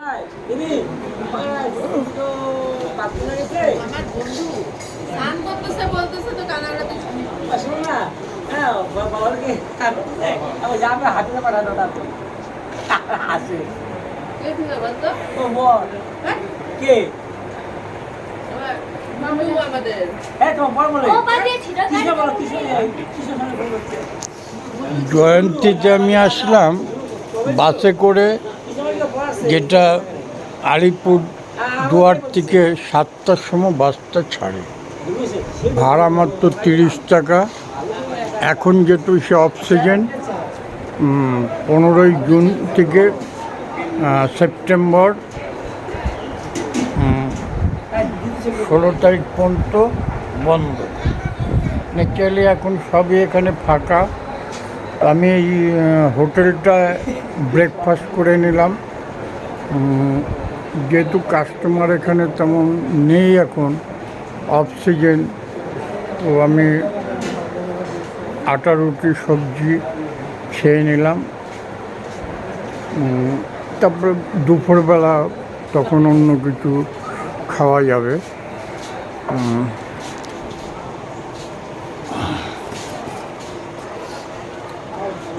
আমার বন্ধু। স্নান করতেছে বলতেছে তো কানাডা দিচ্ছে কে? ছিল বলতো হ্যাঁ? আমাদের জয়ন্তীতে আমি আসলাম বাসে করে যেটা আলিপুর দুয়ার থেকে সাতটার সময় বাসটা ছাড়ে। ভাড়া মাত্র তিরিশ টাকা। এখন যেহেতু সে অক্সিজেন পনেরোই জুন থেকে সেপ্টেম্বর ষোলো তারিখ পর্যন্ত বন্ধ। ন্যাচারালি এখন সবই এখানে ফাঁকা। আমি এই হোটেলটা ব্রেকফাস্ট করে নিলাম। যেহেতু কাস্টমার এখানে তেমন নেই এখন অফ অক্সিজেন তো আমি আটা, রুটি, সবজি খেয়ে নিলাম। তারপরে দুপুরবেলা তখন অন্য কিছু খাওয়া যাবে।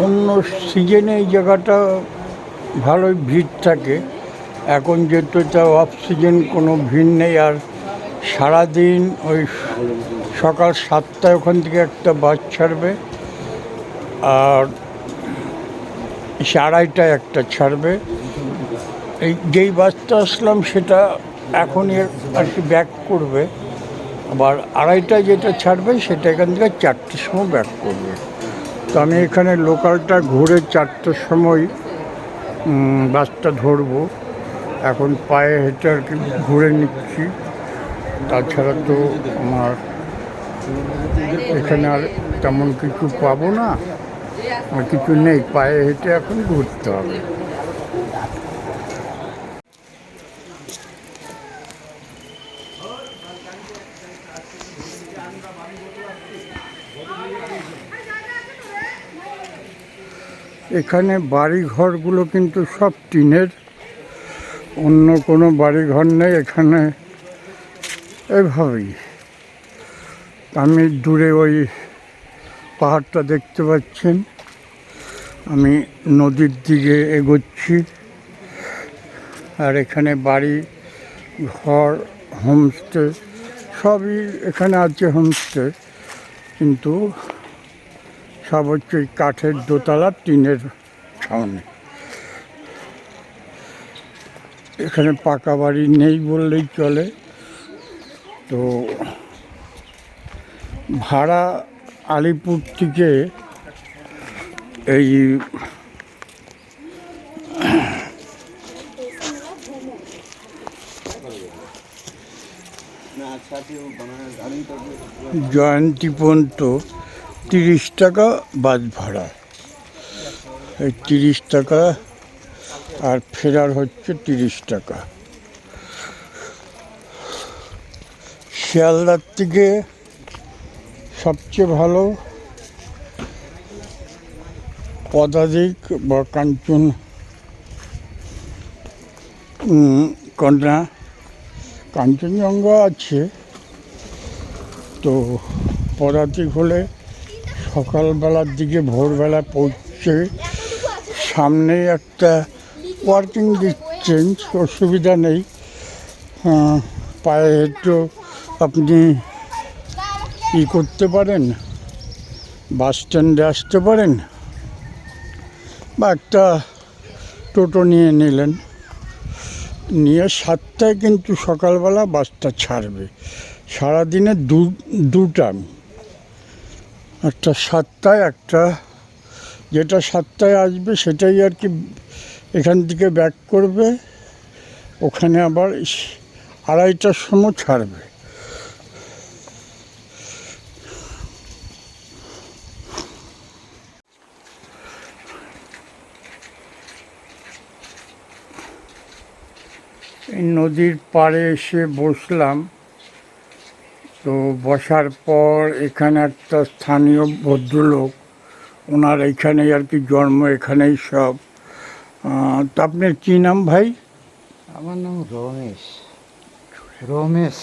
অন্য সিজনে এই জায়গাটা ভালোই ভিড় থাকে। এখন যেহেতু এটা অফ সিজন কোনো ভিড় নেই, আর সারাদিন ওই সকাল সাতটায় ওখান থেকে একটা বাস ছাড়বে, আর সে আড়াইটায় একটা ছাড়বে। এই যেই বাসটা আসলাম, সেটা এখনই আর কি ব্যাক করবে। আবার আড়াইটায় যেটা ছাড়বে, সেটা এখান থেকে চারটের সময় ব্যাক করবে। তো আমি এখানে লোকালটা ঘুরে চারটের সময় বাসটা ধরবো। এখন পায়ে হেঁটে আর কি ঘুরে নিচ্ছি। তাছাড়া তো আমার এখানে আর তেমন কিছু পাবো না, আর কিছু নেই, পায়ে হেঁটে এখন ঘুরতে হবে। এখানে বাড়ি ঘরগুলো কিন্তু সব টিনের। অন্য কোনো বাড়ি ঘর নেই এখানে। এভাবেই। আমি দূরে ওই পাহাড়টা দেখতে পাচ্ছেন। আমি নদীর দিকে এগোচ্ছি। আর এখানে বাড়ি, ঘর, হোমস্টে, সবই এখানে আছে হোমস্টে। কিন্তু সব হচ্ছে কাঠের দোতলা, টিনের ছাউনি এখানে পাকা বাড়ি নেই বললেই চলে। তো ভাড়া আলিপুর থেকে এই জয়ন্তী পর্যন্ত তিরিশ টাকা বাস ভাড়া। এই তিরিশ টাকা আর ফেরার হচ্ছে তিরিশ টাকা। শিয়ালদার থেকে সবচেয়ে ভালো পদাতিক বা কাঞ্চন কন্যা। কাঞ্চনজঙ্ঘা আছে, তো পদাতিক হলে সকালবেলার দিকে ভোরবেলা পৌঁছে সামনে একটা পার্কিং দিচ্ছেন অসুবিধা নেই। পায়ে হেঁটে আপনি ই করতে পারেন, বাস স্ট্যান্ডে আসতে পারেন, বা একটা টোটো নিয়ে নিলেন। নিয়ে সাতটায় কিন্তু সকালবেলা বাসটা ছাড়বে। সারাদিনে দু, দুটা। একটা সাতটায়, একটা যেটা সাতটায় আসবে সেটাই আর কি এখান থেকে ব্যাক করবে, ওখানে আবার আড়াইটার সময় ছাড়বে। নদীর পাড়ে এসে বসলাম। তো বসার পর এখানে একটা স্থানীয় ভদ্রলোক, ওনার এখানেই আর কি জন্ম, এখানেই সব। তো আপনার কী নাম ভাই? আমার নাম রমেশ। রমেশ।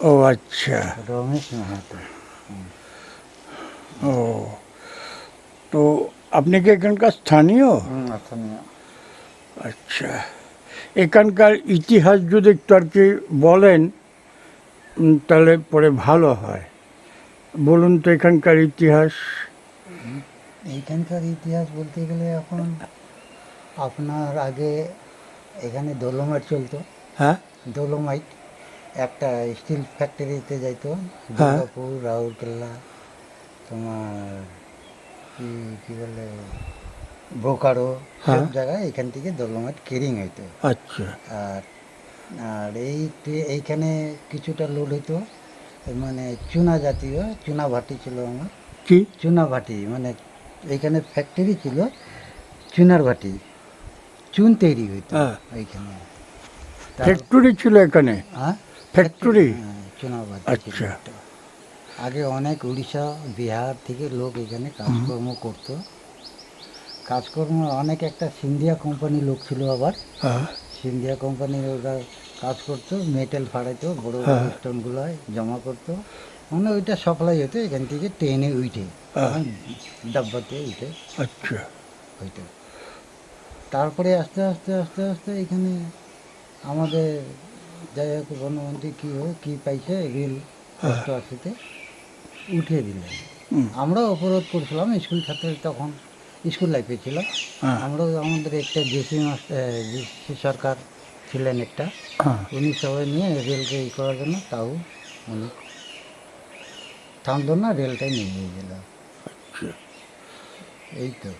ও আচ্ছা। রমেশ মাহাতো। ও তো আপনি কি এখানকার স্থানীয়? আচ্ছা। এখানকার ইতিহাস যদি একটু আর কি বলেন তাহলে পরে ভালো হয়। বলুন তো এখানকার ইতিহাস। এখানকার ইতিহাস বলতে গেলে এখন আপনার আগে এখানে দোলোমাইট চলতো। হ্যাঁ? দোলোমাইট একটা স্টিল ফ্যাক্টরিতে যাইতো হ্যাঁ। দুর্গাপুর রাউরকেল্লা তোমার কি কি বলে বোকারো হ্যাঁ। সব জায়গায় এখান থেকে দোলোমাইট কেরিং হইতো। আচ্ছা। আর আর এই এইখানে কিছুটা লোড হইতো মানে চুনা জাতীয় চুনা ভাটি ছিল আমার। কি? চুনা ভাটি মানে এইখানে ফ্যাক্টরি ছিল চুনার ভাটি। চুন তৈরি হইতো হ্যাঁ। এইখানে তার- ফ্যাক্টরি ছিল এখানে? ফ্যাক্টরি হ্যাঁ, চুনা ভাটি ছিল আচ্ছা। আগে অনেক উড়িষ্যা বিহার থেকে লোক এখানে কাজকর্ম করতো। কাজকর্ম অনেক একটা সিন্ধিয়া কোম্পানি লোক ছিল আবার। হ্যাঁ। সিন্ধিয়া কোম্পানি ওরা কাজ করতো মেটেল ফাড়াইতো বড় বড়। স্টোনগুলো জমা করতো। মানে ওইটা সাপ্লাই হতো এখান থেকে ট্রেনে উঠে। ডাব্বাতে উঠে। আচ্ছা। হইতো তারপরে আস্তে আস্তে আস্তে আস্তে এখানে আমাদের যাই হোক বনমন্ত্রী কী হোক কী পাইছে রেল অষ্টআশিতে উঠিয়ে দিলেন। হুম, আমরা অপরাধ করছিলাম স্কুল ছাত্র তখন স্কুল লাইফে ছিলাম হ্যাঁ। আমরাও আমাদের একটা জেসি মাস্টার জেসি সরকার ছিলেন একটা। হ্যাঁ। উনি সবাই নিয়ে রেলকে ই করার জন্য তাও উনি থামলো না রেলটাই নিয়ে গিয়েছিল আচ্ছা। এই তো।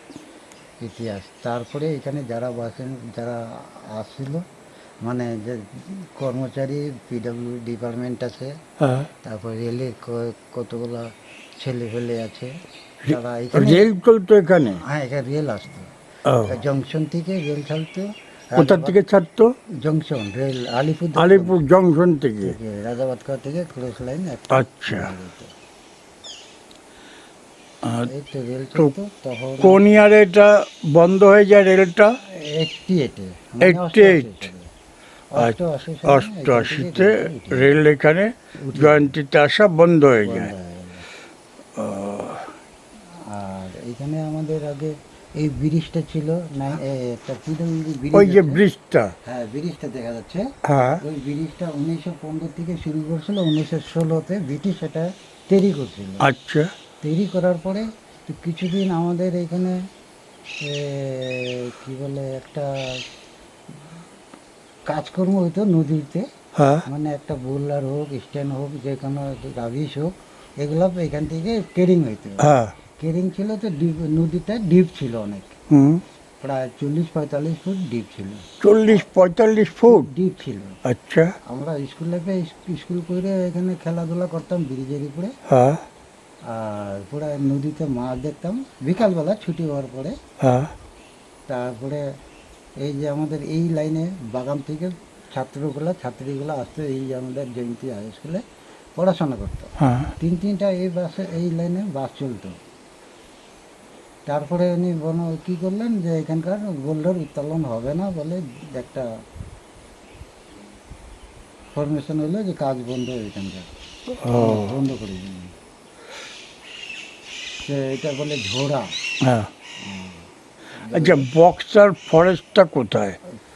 ইতিহাস। তারপরে এখানে যারা বাসেন যারা আসছিল মানে যে কর্মচারী পিডব্লিউ ডিপার্টমেন্ট আছে হ্যাঁ। তারপর রেলের ক- কতগুলো ছেলে ফেলে আছে তারা এখানে রেল চলতো এখানে? হ্যাঁ এখানে রেল আসতো। জংশন থেকে রেল ছাড়তো কোথা থেকে ছাড়তো? Junction rail Alipur Alipur junction থেকে। রাজাবাদকা থেকে ক্রস লাইন আচ্ছা। রেল তো কোন ইয়ারে এটা বন্ধ হয়ে যায় রেলটা এইটটি এইটে 88 অষ্টআশিতে রেল এখানে জয়ন্তীতে আসা বন্ধ হয়ে যায়। আর এখানে আমাদের আগে এই ব্রিজটা ছিল না ওই যে ব্রিজটা। হ্যাঁ ব্রিজটা দেখা যাচ্ছে। হ্যাঁ। ওই ব্রিজটা উনিশশো পনেরো থেকে শুরু করছিল উনিশশো ষোলোতে ব্রিটিশ এটা তৈরি করছিল। আচ্ছা। তৈরি করার পরে তো কিছুদিন আমাদের এখানে কি বলে একটা কাজকর্ম হইতো নদীতে। হ্যাঁ। মানে একটা বোলার হোক স্ট্যান্ড হোক যে কোনো রাবিশ হোক এগুলো এখান থেকে কেরিং হইতো। হ্যাঁ। কেরিং ছিল তো ডিপ নদীটা ডিপ ছিল অনেক। হুম। প্রায় চল্লিশ পঁয়তাল্লিশ ফুট ডিপ ছিল। চল্লিশ পঁয়তাল্লিশ ফুট? ডিপ ছিল। আচ্ছা। আমরা স্কুল লাইফে স্কুল করে এখানে খেলাধুলা করতাম ব্রিজের উপরে। হ্যাঁ। আর পুরো নদীতে মাছ দেখতাম। বিকালবেলা ছুটি হওয়ার পরে। হ্যাঁ। তারপরে এই যে আমাদের এই লাইনে বাগান থেকে ছাত্রগুলো ছাত্রীগুলো আসতো এই যে আমাদের জয়ন্তী হাই স্কুলে পড়াশোনা করতো। হ্যাঁ। তিন তিনটা এই বাসে এই লাইনে বাস চলতো। তারপরে উনি বন কী করলেন যে এখানকার বোল্ডার উত্তোলন হবে না বলে একটা ফরমেশন হলো যে কাজ বন্ধ এখানকার বন্ধ করে দিলেন। এটা বলে ঝোড়া হ্যাঁ আচ্ছা বক্সার ফরেস্টটা কোথায়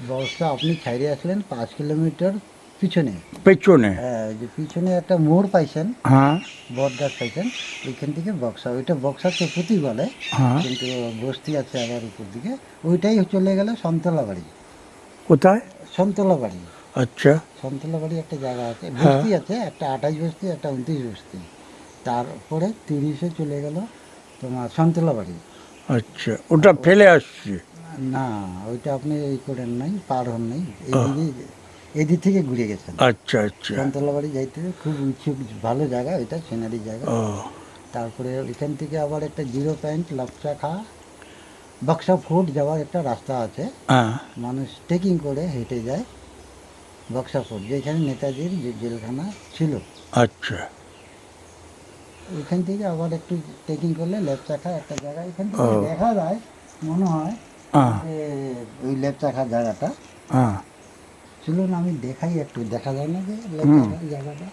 বক্সটা আপনি ছাইড়ে আসলেন পাঁচ কিলোমিটার পিছনে পেছনে হ্যাঁ যে পিছনে একটা মোড় পাইছেন হ্যাঁ বট গাছ পাইছেন ওইখান থেকে বক্সা ওইটা বক্সা চৌপতি বলে হ্যাঁ কিন্তু বস্তি আছে আবার উপর দিকে ওইটাই চলে গেল সন্তলা বাড়ি কোথায় সন্তলা বাড়ি আচ্ছা সন্তলা বাড়ি একটা জায়গা আছে বস্তি আছে একটা আঠাশ বস্তি একটা উনত্রিশ বস্তি তারপরে তিরিশে চলে গেল তোমার সন্তলা বাড়ি। আচ্ছা ওটা ফেলে আসছে? না ওইটা আপনি এই করেন নাই পার হন নাই এইদিকে এদিক থেকে ঘুরে গেছেন। আচ্ছা আচ্ছা। সন্তলা বাড়ি যাইতে খুব ইচ্ছুক ভালো জায়গা ওইটা সিনারি জায়গা। তারপরে ওইখান থেকে আবার একটা জিরো পয়েন্ট লাপচা খা বক্সা ফোর্ট যাওয়ার একটা রাস্তা আছে। হ্যাঁ। মানুষ ট্রেকিং করে হেঁটে যায় বক্সা ফোর্ট যেখানে নেতাজির জেলখানা ছিল। আচ্ছা। ওইখান থেকে আবার একটু ট্রেকিং করলে লেপচাখা একটা জায়গা। এখান থেকে দেখা যায় মনে হয় যে ওই লেপচাখা জায়গাটা। চলুন আমি দেখাই একটু দেখা যায় না যে লেপচাখা জায়গাটা।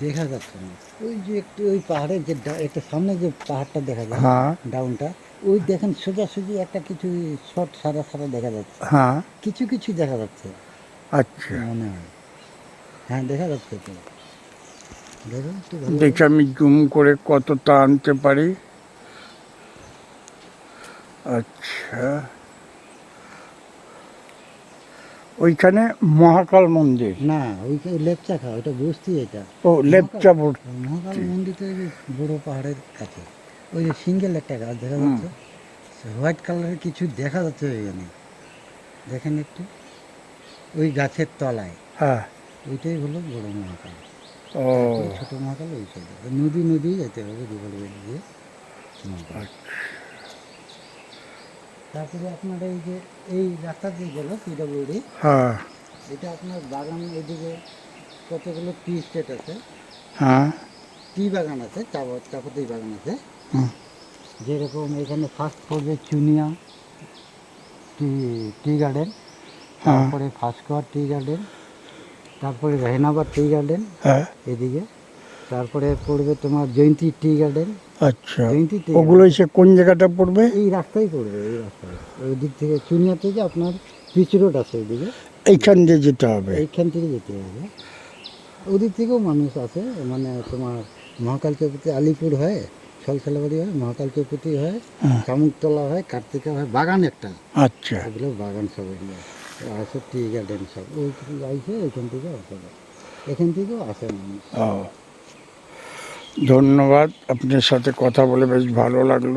দেখা যাচ্ছে না। ওই যে একটু ওই পাহাড়ের যে একটা সামনে যে পাহাড়টা দেখা যায় হ্যাঁ। ডাউনটা ওই দেখেন সোজাসুজি একটা কিছু শর্ট সাদা সাদা দেখা যাচ্ছে। হ্যাঁ। কিছু কিছু দেখা যাচ্ছে। আচ্ছা। মনে হয়। হ্যাঁ দেখা যাচ্ছে তো। দেখি আমি জুম করে কতটা আনতে পারি। আচ্ছা। ওইখানে মহাকাল মন্দির। না ওইখানে লেপচা খা ওটা বস্তি এটা। ও লেপচা মহাকাল মন্দির তো বড় পাহাড়ের কাছে। ওই যে সিঙ্গেল একটা গাছ দেখা যাচ্ছে। হোয়াইট কালারের কিছু দেখা যাচ্ছে ওইখানে দেখেন একটু। ওই গাছের তলায়। হ্যাঁ। ওইটাই হলো বড় মহাকাল। ও। ছোট মহাকাল ওই সাইডে নদী নদী যেতে হবে বেল দিয়ে আচ্ছা। তারপরে আপনার এই যে এই রাস্তা দিয়ে গেল পিডব্লিউডি হ্যাঁ। এটা আপনার বাগান এদিকে কতগুলো টি স্টেট আছে? হ্যাঁ। টি বাগান আছে চাপা চাপাতি বাগান আছে। যেরকম এখানে ফার্স্ট পড়বে চুনিয়া টি টি গার্ডেন হ্যাঁ। তারপরে ফাঁসকোয়ার টি গার্ডেন তারপরে রেহনাবাদ টি গার্ডেন হ্যাঁ। এদিকে। তারপরে পড়বে তোমার জয়ন্তী টি গার্ডেন আচ্ছা ওগুলো এসে কোন জায়গাটা পড়বে? এই রাস্তায় পড়বে এই রাস্তায়। ওই দিক থেকে চুনিয়া থেকে আপনার পিচ রোড আছে ওইদিকে এইখান দিয়ে যেতে হবে। এইখান থেকে যেতে হবে। ওদিক থেকেও মানুষ আছে মানে তোমার মহাকাল চৌপতি আলিপুর হয় ছলছালাবাড়ি হয় মহাকাল চৌপতি হয় হ্যাঁ। শামুকতলা হয় কার্তিকা হয় বাগান একটা। আচ্ছা। এগুলো বাগান সব এগুলো। আছে টি গার্ডেন সব। ওই আইসে ওইখান থেকে আসে। এখান থেকেও আসে মানুষ। ধন্যবাদ, আপনার সাথে কথা বলে বেশ ভালো লাগল।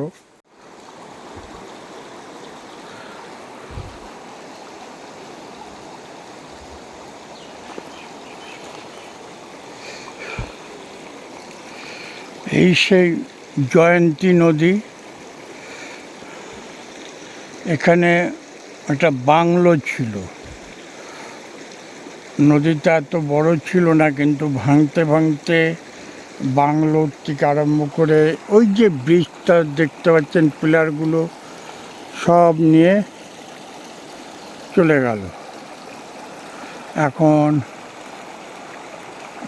এই সেই জয়ন্তী নদী, এখানে একটা বাংলো ছিল। নদীটা এত বড় ছিল না, কিন্তু ভাঙতে ভাঙতে বাংলোর থেকে আরম্ভ করে ওই যে ব্রিজটা দেখতে পাচ্ছেন, পিলারগুলো সব নিয়ে চলে গেল। এখন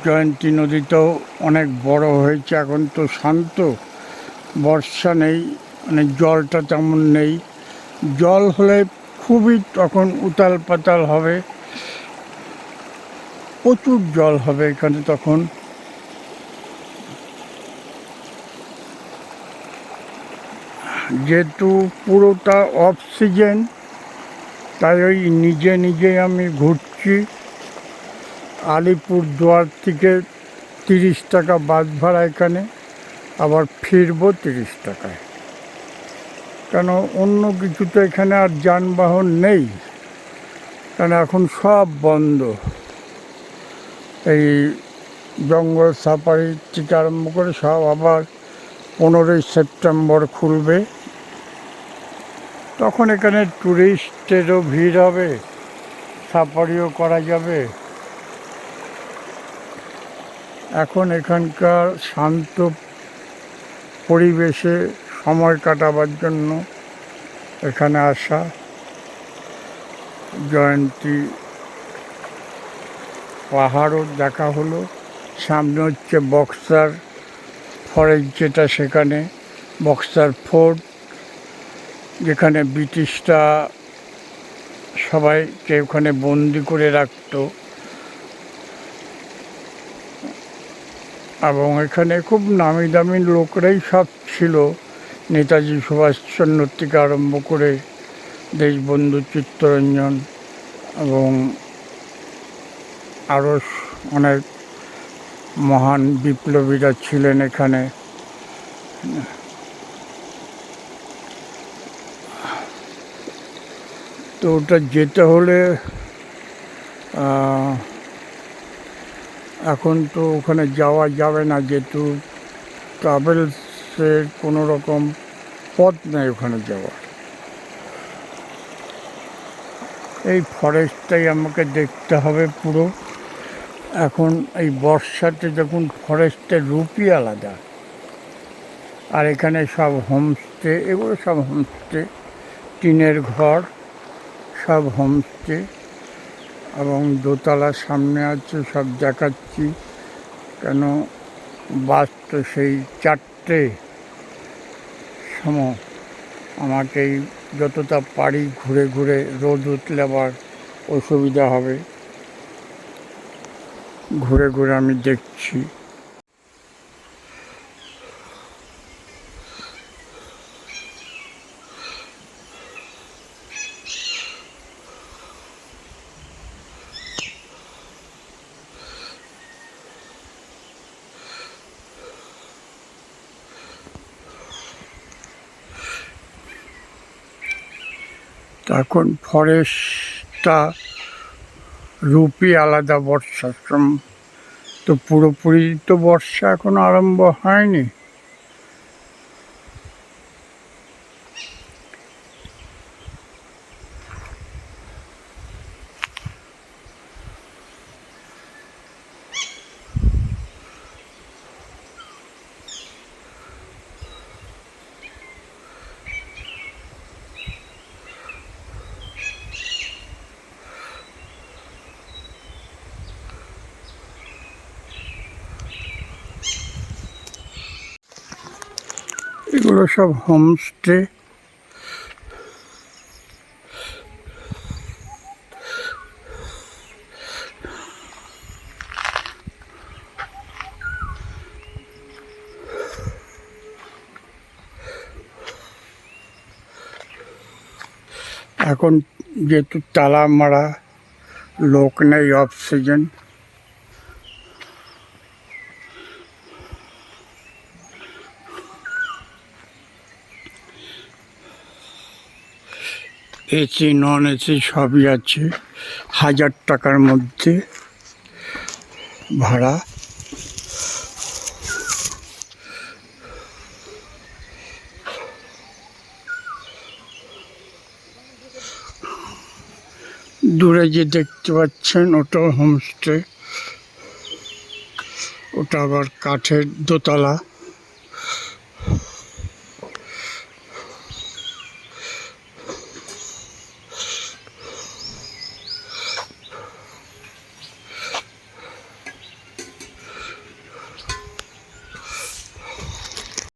জয়ন্তী নদীতেও অনেক বড় হয়েছে, এখন তো শান্ত, বর্ষা নেই মানে জলটা তেমন নেই। জল হলে খুবই তখন উতাল পাতাল হবে, প্রচুর জল হবে এখানে তখন। যেহেতু পুরোটা অফ সিজন তাই ওই নিজে নিজে আমি ঘুরছি। আলিপুর দুয়ার থেকে তিরিশ টাকা বাস ভাড়া এখানে, আবার ফিরবো তিরিশ টাকায়। কেন, অন্য কিছু তো এখানে আর যানবাহন নেই। কারণ এখন সব বন্ধ। এই জঙ্গল সাফারি থেকে আরম্ভ করে সব আবার পনেরোই সেপ্টেম্বর খুলবে। তখন এখানে ট্যুরিস্টেরও ভিড় হবে, সাফারিও করা যাবে। এখন এখানকার শান্ত পরিবেশে সময় কাটাবার জন্য এখানে আসা জয়ন্তী পাহাড়ও দেখা হলো। সামনে হচ্ছে বক্সার ফরেস্ট যেটা সেখানে, বক্সার ফোর্ট। যেখানে ব্রিটিশরা সবাইকে ওখানে বন্দি করে রাখতো। এবং এখানে খুব নামি দামি লোকরাই সব ছিল। নেতাজি সুভাষচন্দ্র থেকে আরম্ভ করে দেশবন্ধু চিত্তরঞ্জন এবং আরও অনেক মহান বিপ্লবীরা ছিলেন এখানে। তো ওটা যেতে হলে এখন তো ওখানে যাওয়া যাবে না যেহেতু ট্রাভেলসের কোনো রকম পথ নেই ওখানে যাওয়ার। এই ফরেস্টটাই আমাকে দেখতে হবে পুরো। এখন এই বর্ষাতে দেখুন ফরেস্টের রূপই আলাদা। আর এখানে সব হোমস্টে এগুলো সব হোমস্টে টিনের ঘর। সব হোমস্টে এবং দোতলা সামনে আছে, সব দেখাচ্ছি। কেন বাস তো সেই চারটে সময়। আমাকে যতটা পারি ঘুরে ঘুরে রোদ উঠলে আবার অসুবিধা হবে। ঘুরে ঘুরে আমি দেখছি। এখন ফরেস্টটা রূপই আলাদা বর্ষাশ্রম। তো পুরোপুরি তো বর্ষা এখনও আরম্ভ হয়নি। এগুলো সব হোমস্টে। এখন যেহেতু তালা মারা লোক নেই অক্সিজেন এসি, নন এসি সবই আছে হাজার টাকার মধ্যে ভাড়া। দূরে যে দেখতে পাচ্ছেন ওটাও হোমস্টে ওটা আবার কাঠের দোতলা।